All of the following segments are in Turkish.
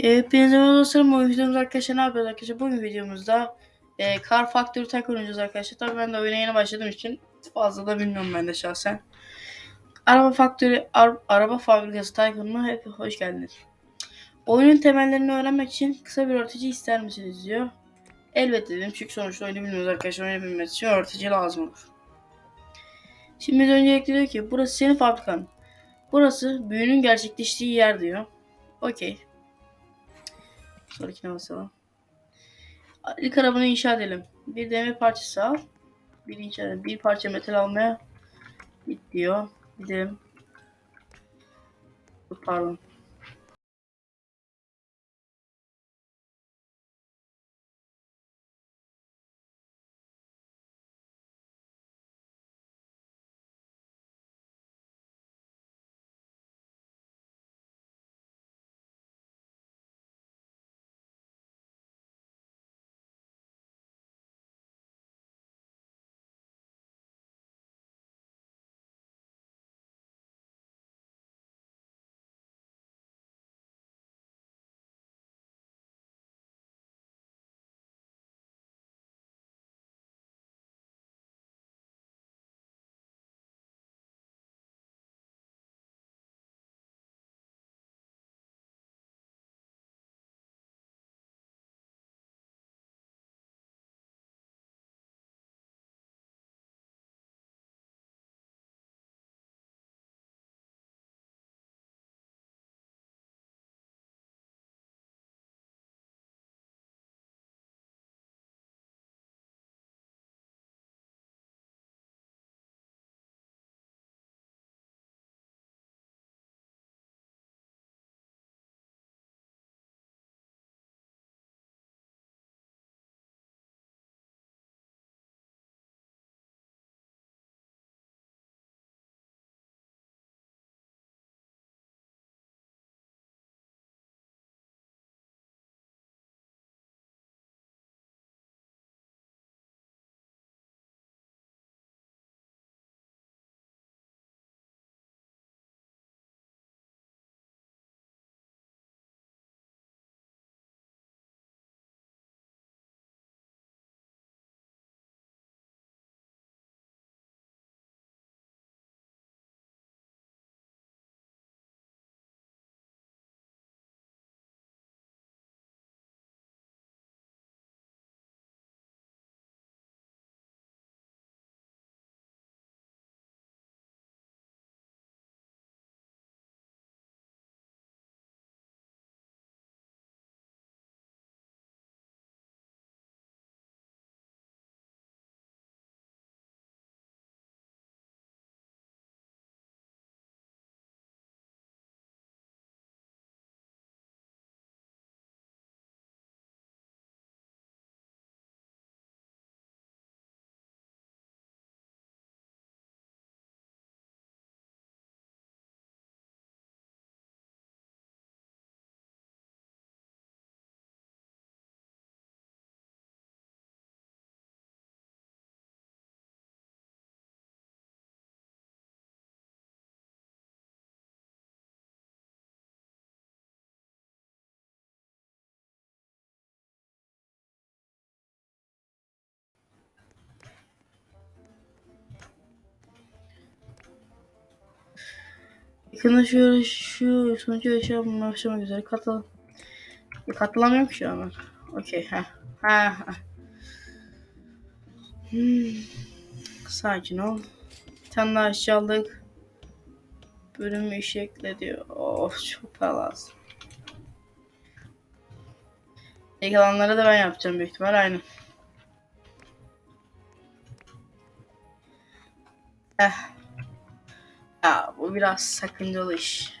Hepinize merhaba dostlarım. Bu videomuzda arkadaşlar ne yapıyoruz arkadaşlar? Bugün videomuzda e, Car Factory Tycoon oynayacağız arkadaşlar. Tabii ben de oyuna yeni başladığım için fazla da bilmiyorum ben de şahsen. Araba Factory, ar Araba Fabrikası Tycoon'a hep hoş geldiniz. Oyunun temellerini öğrenmek için kısa bir öğretici ister misiniz diyor. Elbette dedim çünkü sonuçta oyunu bilmiyoruz arkadaşlar. Oyunu için öğretici lazım olur. Şimdi öncelikle diyor ki burası senin fabrikan. Burası büyünün gerçekleştiği yer diyor. Okey. Sonrakine basalım. İlk arabanı inşa edelim. Bir demir parçası al. Bir inşa edelim. Bir parça metal almaya git diyor. Gidelim. Pardon. Yakında şu yarışı, sonucu yarışa başlamak üzere. Katıl. E, katılamıyorum ki şu an ben. Okey. Ha. Ha. Hmm. Sakin ol. Bir tane daha işçi aldık. Bölümü işe ekle diyor. Of çok para lazım. İlk alanları da ben yapacağım büyük ihtimal aynı. Eh. Ya bu biraz sakıncalı iş.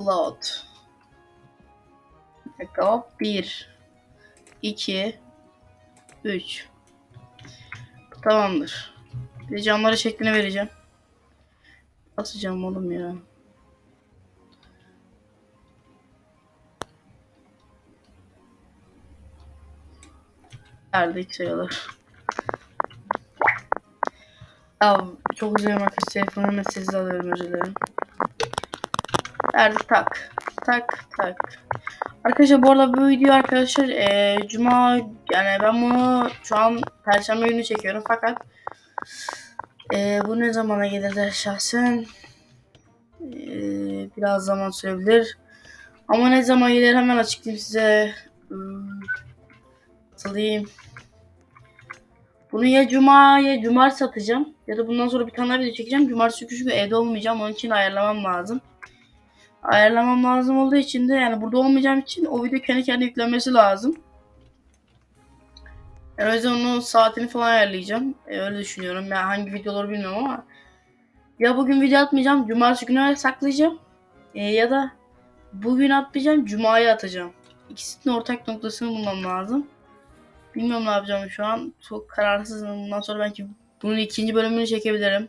Load. Hop. 1 2 3 Tamamdır. Bir de camları şeklini vereceğim. Nasıl cam oğlum ya? Verdik sayılır. Ya çok üzüldüm arkadaşlar. Telefonumu sessiz alıyorum özür dilerim. Verdik tak. tak tak. Arkadaşlar bu arada bu video arkadaşlar e, cuma yani ben bunu şu an perşembe günü çekiyorum fakat e, bu ne zamana gelir de şahsen e, biraz zaman sürebilir. Ama ne zaman gelir hemen açıklayayım size. Hmm, diyeyim? Bunu ya cuma ya cumartesi atacağım. Ya da bundan sonra bir tane video çekeceğim. Cumartesi çünkü evde olmayacağım. Onun için ayarlamam lazım. Ayarlamam lazım olduğu için de yani burada olmayacağım için o video kendi kendine yüklenmesi lazım. Yani o yüzden onun saatini falan ayarlayacağım. E, öyle düşünüyorum. Yani hangi videoları bilmiyorum ama. Ya bugün video atmayacağım. Cumartesi günü saklayacağım. E, ya da bugün atmayacağım. Cuma'ya atacağım. İkisinin ortak noktasını bulmam lazım. Bilmiyorum ne yapacağım şu an. Çok kararsızım. Bundan sonra belki bunun ikinci bölümünü çekebilirim.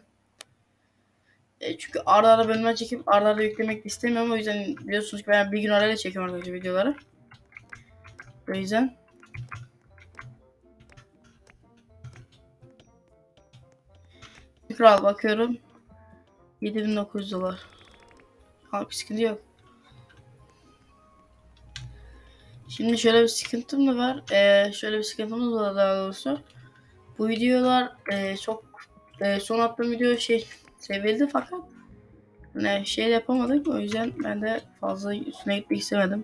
E, çünkü arda arda bölümler çekip arda arda yüklemek istemiyorum. O yüzden biliyorsunuz ki ben bir gün arayla çekiyorum arkadaşlar videoları. O yüzden. Kral bakıyorum. 7900 dolar. Halk sıkıntı yok. Şimdi şöyle bir sıkıntım da var. Ee, şöyle bir sıkıntımız var daha doğrusu. Bu videolar e, çok e, son attığım video şey sevildi fakat ne şey yapamadık. O yüzden ben de fazla üstüne gitmek istemedim.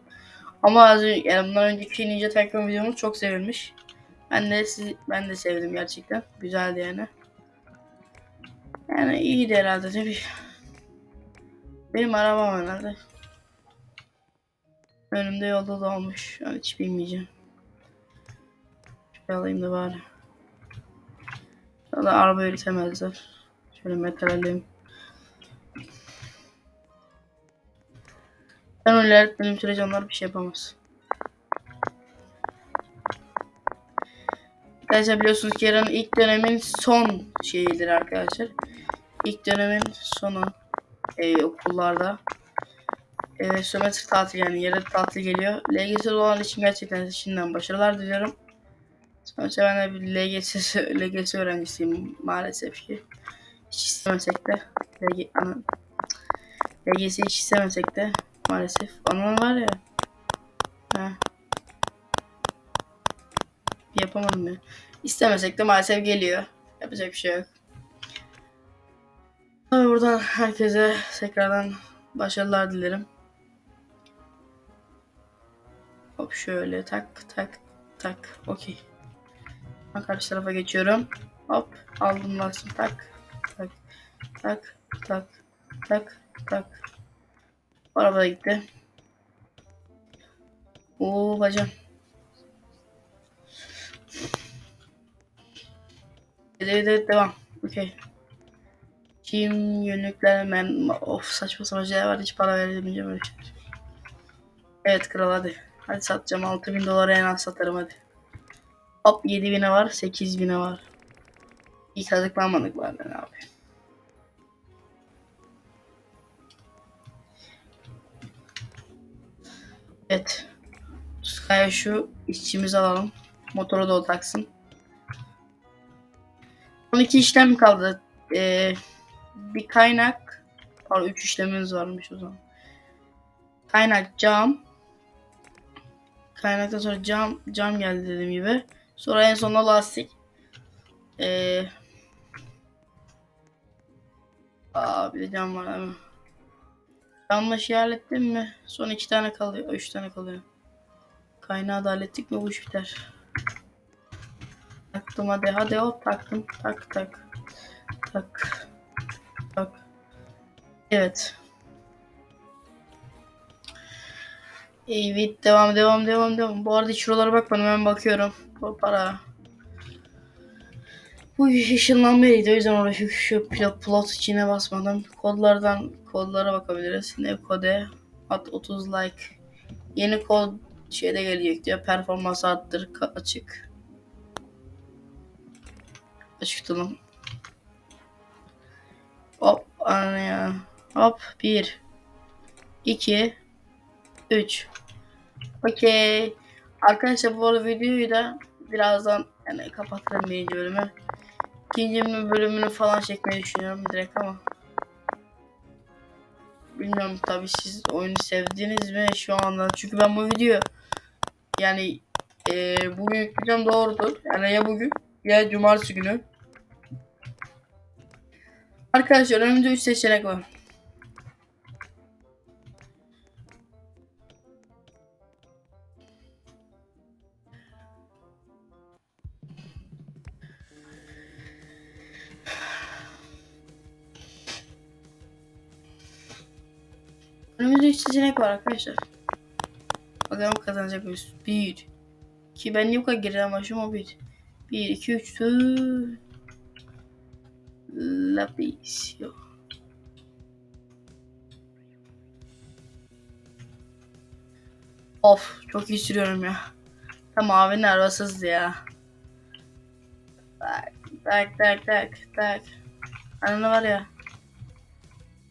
Ama az önce, yani bundan önceki Ninja Tycoon videomuz çok sevilmiş. Ben de siz, ben de sevdim gerçekten. Güzeldi yani. Yani iyiydi herhalde tabii. Benim arabam herhalde. Önümde yolda da olmuş. Yani hiç bilmeyeceğim. Şöyle alayım da bari. Ya da araba üretemezler. Şöyle metal alayım. Ben öyle öğretmenim sürece onlar bir şey yapamaz. Arkadaşlar biliyorsunuz ki yarın ilk dönemin son şeyidir arkadaşlar. İlk dönemin sonu e, okullarda. E, sömestr tatil yani yarı tatil geliyor. LGS olan için gerçekten şimdiden başarılar diliyorum. Sonuçta ben de bir LGS, LGS öğrencisiyim maalesef ki. Hiç istemesek de LG, ana, LGS'yi hiç istemesek de maalesef. Anan var ya. Heh. Yapamadım ya. İstemesek de maalesef geliyor. Yapacak bir şey yok. Tabii buradan herkese tekrardan başarılar dilerim. Şöyle tak tak tak. Okey. Ben karşı tarafa geçiyorum. Hop aldım lazım tak tak tak tak tak tak. Araba da gitti. Oo bacım. Evet evet devam. Okey. Kim yönlüklenmen of saçma sapan şeyler var hiç para veremeyeceğim öyle şey. Evet kral hadi. Hadi satacağım 6000 dolara en az satarım hadi. Hop 7000'e var 8000'e var. İyi kazıklanmadık bari abi. Evet. Sky'a şu işçimizi alalım. Motoru da o taksın. 12 işlem kaldı. Ee, bir kaynak. Pardon 3 işlemimiz varmış o zaman. Kaynak cam. Kaynaktan sonra cam cam geldi dediğim gibi. Sonra en sonunda lastik. Ee, aa bir de cam var ama. Camla şey hallettim mi? Son iki tane kalıyor. Üç tane kalıyor. Kaynağı da hallettik mi bu iş biter. Taktım hadi hadi hop taktım. Tak tak. Tak. Tak. Evet. Evet devam devam devam devam. Bu arada şuralara bakmadım hemen bakıyorum. Bu para. Bu ışınlanmaydı o yüzden orada şu, pilot plot içine basmadım. Kodlardan kodlara bakabiliriz. Ne kode? At 30 like. Yeni kod şeyde gelecek diyor. Performans arttır açık. Açık tutalım. Hop ana ya. Hop 1 2 3 Okey. Arkadaşlar bu videoyu da birazdan yani kapatırım birinci bölümü. İkinci bölümünü falan çekmeyi düşünüyorum direkt ama. Bilmiyorum tabii siz oyunu sevdiniz mi şu anda. Çünkü ben bu video yani e, bugün yükleyeceğim doğrudur. Yani ya bugün ya cumartesi günü. Arkadaşlar önümüzde 3 seçenek var. 3 seçenek var arkadaşlar. Bakalım kazanacak mıyız? 1 2 ben niye bu kadar geriden başlıyorum o 1 1 2 3 4 Lapis yok. Of çok iyi sürüyorum ya. Tam abinin arabasızdı ya. Tak tak tak tak tak. Anne var ya.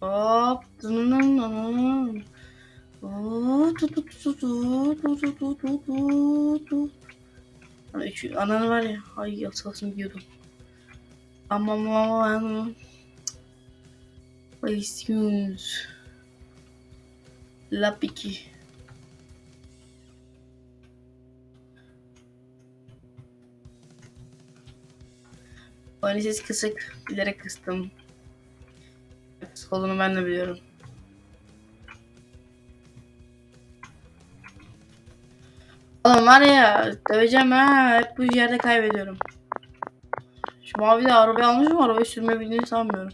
Hop. Üç, anan var ya. Ay yasasını diyordum. Ama ama ama. Ay istiyorsunuz. Lap 2. Oyunu ses kısık. Bilerek kıstım. Kısık olduğunu ben de biliyorum. Oğlum var ya döveceğim ha. Hep bu yerde kaybediyorum. Şu mavi de arabayı almış mı? Arabayı sürmeyi bildiğini sanmıyorum.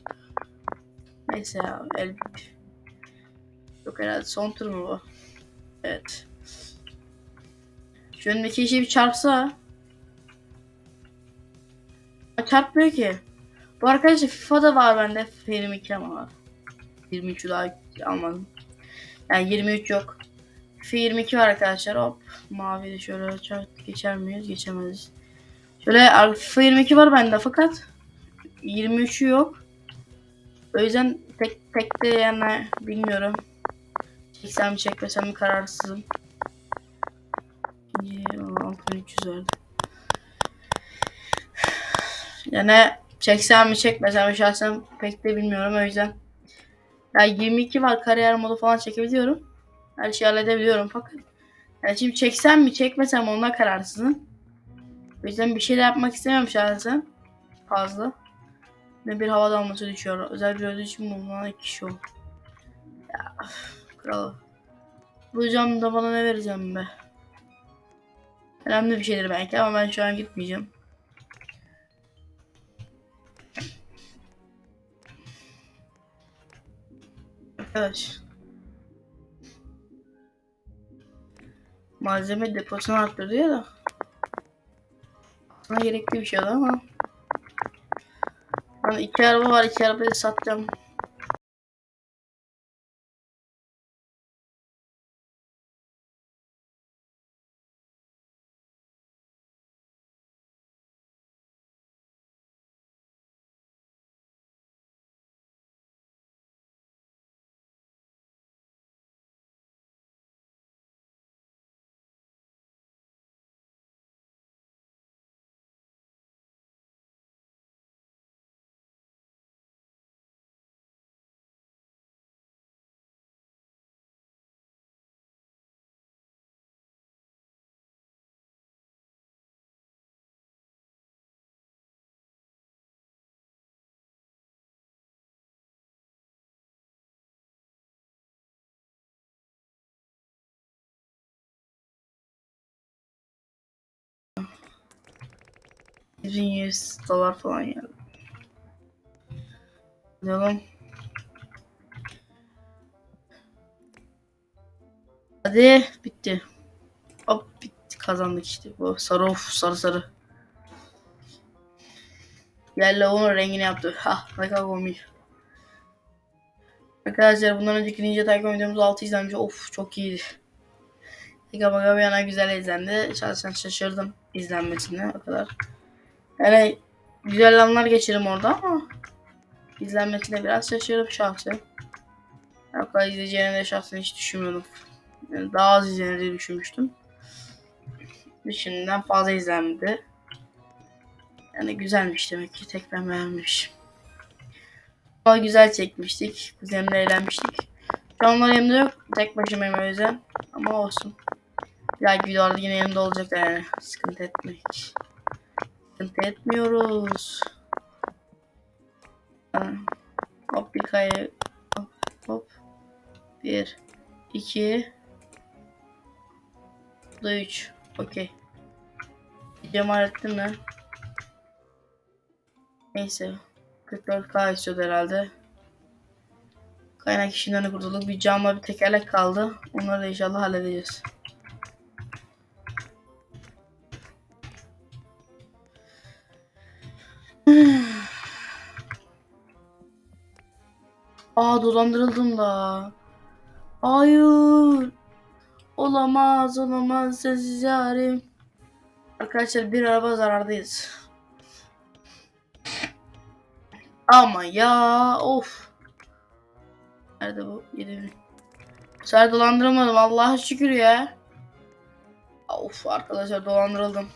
Neyse ya el Yok herhalde son tur mu bu? Evet. Şu önümdeki işe bir çarpsa. Çarpmıyor ki. Bu arkadaşlar FIFA'da var bende. FIFA 22 ama var. 23'ü daha almadım. Yani 23 yok. FIFA 22 var arkadaşlar. Hop. Mavi de şöyle çarp geçer miyiz? Geçemez. Şöyle FIFA 22 var bende fakat 23'ü yok. O yüzden tek tek de yani bilmiyorum. Çeksem mi çekmesem mi kararsızım. İkinci 6300 verdi. Yani çeksem mi çekmesem şahsen pek de bilmiyorum o yüzden. Ya 22 var kariyer modu falan çekebiliyorum. Her şeyi halledebiliyorum fakat. Yani şimdi çeksem mi çekmesem ona kararsızım. O yüzden bir şey de yapmak istemiyorum şahsen. Fazla. Ne bir hava damlası düşüyor. Özel bir ödül için bulunan iki kişi ol. Ya kral. Bulacağım da bana ne vereceğim be. Önemli bir şeydir belki ama ben şu an gitmeyeceğim. Arkadaş. Malzeme deposunu arttırdı ya da. Aslında gerekli bir şey ama. Hani iki araba var iki arabayı satacağım. Yüzün yüz dolar falan ya. Bakalım. Hadi bitti. Hop bitti kazandık işte. Bu sarı of sarı sarı. Gel lavuğun rengini yaptı. Ha ne kadar komik. Arkadaşlar bundan önceki Ninja Tycoon videomuz 6 izlenmiş. Of çok iyiydi. Tika Baka bir yana güzel izlendi. Şahsen şaşırdım izlenmesine o kadar. Yani güzel anlar geçirdim orada ama izlenmesine biraz şaşırdım şahsen. Kadar izleyeceğini de şahsen hiç düşünmüyordum. Yani daha az izlenir diye düşünmüştüm. Düşündüğümden fazla izlenmedi. Yani güzelmiş demek ki tek ben beğenmişim. Ama güzel çekmiştik. Kuzenimle eğlenmiştik. Camlar yanımda yok. Tek başımayım o yüzden. Ama olsun. Ya videolarda yine yanımda olacak yani. Sıkıntı etmek. Sıkıntı etmiyoruz. Hop bir kayı. Hop hop. Bir. iki. Bu da üç. Okey. Cemal ettim mi? Neyse. 44k istiyordu herhalde. Kaynak işinden kurtulduk. Bir camla bir tekerlek kaldı. Onları da inşallah halledeceğiz. Aa dolandırıldım da. Hayır. Olamaz olamaz sensiz yarim. Arkadaşlar bir araba zarardayız. Ama ya of. Nerede bu? 7000. Bu sefer dolandıramadım Allah'a şükür ya. Of arkadaşlar dolandırıldım.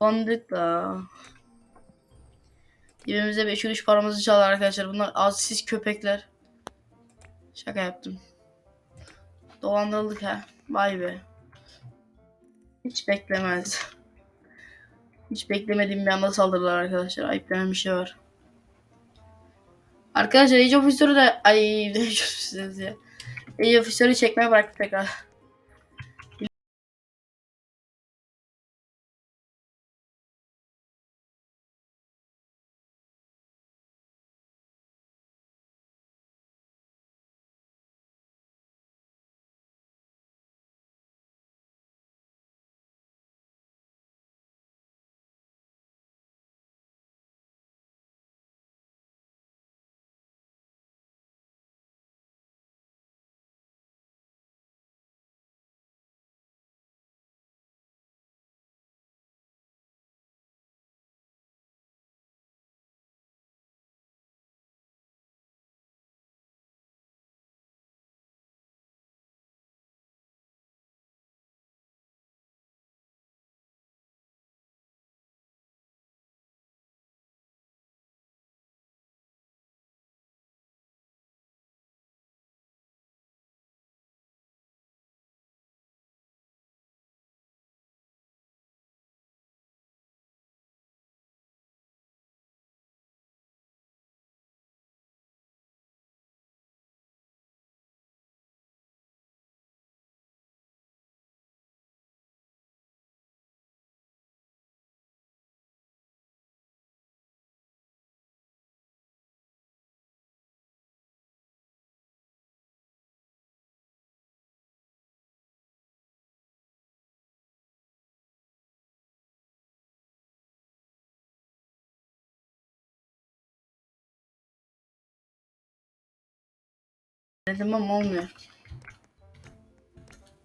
Dolandırdık da. Cebimize 5 kuruş paramızı çalar arkadaşlar. Bunlar az siz köpekler. Şaka yaptım. Dolandırıldık ha. Vay be. Hiç beklemez. Hiç beklemediğim bir anda saldırdılar arkadaşlar. Ayıp denen bir şey var. Arkadaşlar Age of History de... Ay ne ya. Age of History çekmeye bıraktık tekrar. Dedim ama olmuyor.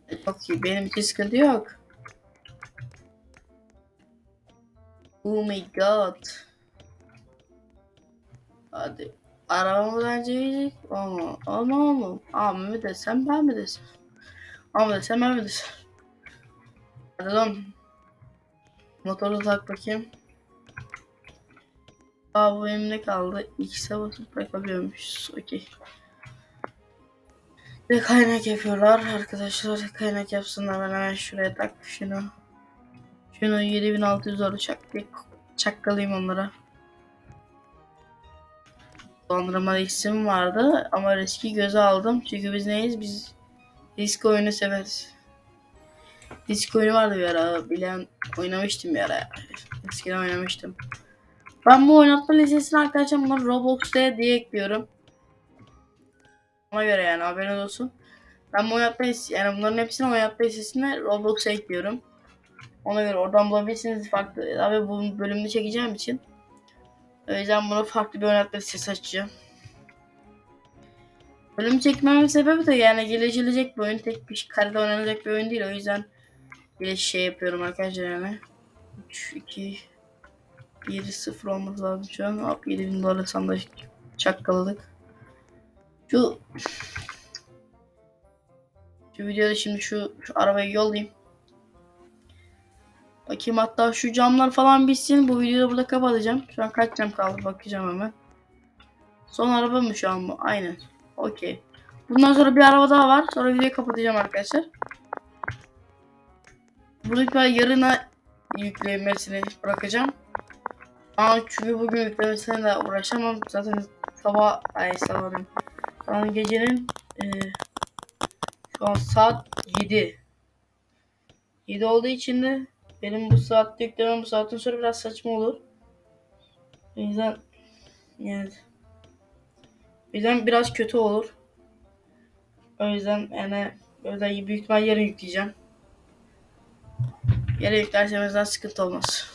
E, Çok iyi. Benim için sıkıntı yok. Oh my god. Hadi. Arabamı yiyecek. Ama ama ama. Ama mi desem ben mi desem? Ama desem ben mi desem? Hadi lan. Motoru tak bakayım. Aa bu elimde kaldı. X'e basıp bırakabiliyormuşuz. Okey. Ve kaynak yapıyorlar arkadaşlar. Kaynak yapsınlar ben hemen şuraya tak şunu. Şunu 7600 dolar çak çakkalayayım onlara. Dondurma isim vardı ama riski göze aldım. Çünkü biz neyiz? Biz risk oyunu severiz. Risk oyunu vardı bir ara. Bilen oynamıştım bir ara. Eskiden oynamıştım. Ben bu oynatma listesine arkadaşlar bunları Roblox'ta diye ekliyorum. Ona göre yani haberiniz olsun. Ben bu listesi, yani bunların hepsini oynatma listesine Roblox'a ekliyorum. Ona göre oradan bulabilirsiniz farklı. Abi bu bölümde çekeceğim için. O yüzden bunu farklı bir oynatma listesi açacağım. Bölüm çekmemin sebebi de yani gelişilecek bir oyun. Tek bir karede oynanacak bir oyun değil. O yüzden geliş şey yapıyorum arkadaşlar yani. 3, 2, 1, 0 olması lazım şu an. Hop 7000 dolar sandık çakkaladık. Şu şu videoda şimdi şu, şu arabayı yollayayım. Bakayım hatta şu camlar falan bitsin. Bu videoyu burada kapatacağım. Şu an kaç cam kaldı bakacağım hemen. Son araba mı şu an bu? Aynen. Okey. Bundan sonra bir araba daha var. Sonra videoyu kapatacağım arkadaşlar. Buradaki ben yarına yüklemesini bırakacağım. Ama çünkü bugün yüklemesine de uğraşamam. Zaten sabah, ay sabah an gecenin e, şu an saat 7. 7 olduğu için de benim bu saatte yüklemem bu saatten sonra biraz saçma olur. O yüzden yani o yüzden biraz kötü olur. O yüzden yani öyle büyük ihtimal yarın yükleyeceğim. Yarın yüklersem daha sıkıntı olmaz.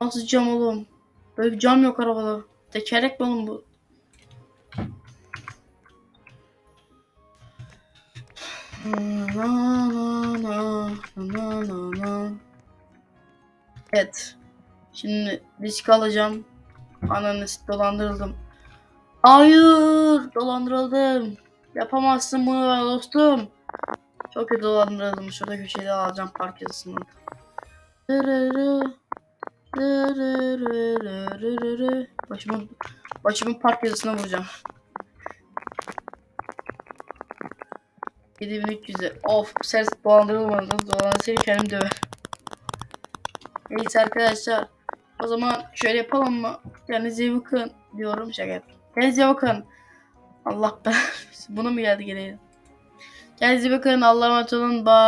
Nasıl cam oğlum? Böyle bir cam yok arabada. Tekerlek mi oğlum bu? Evet. Şimdi risk alacağım. Ananı dolandırıldım. Hayır, dolandırıldım. Yapamazsın bunu dostum. Çok kötü dolandırıldım. Şurada köşede alacağım park yazısından. Dırırı. Başımın, başımın park yazısına vuracağım. 7300'e. Of ses dolandırılmadı. Dolandırılsaydı kendim döver. Neyse arkadaşlar. O zaman şöyle yapalım mı? Kendinize iyi bakın diyorum. Şaka. Kendinize iyi bakın. Allah be. Buna mı geldi gene? Kendinize iyi bakın. Allah'a emanet olun. Bye.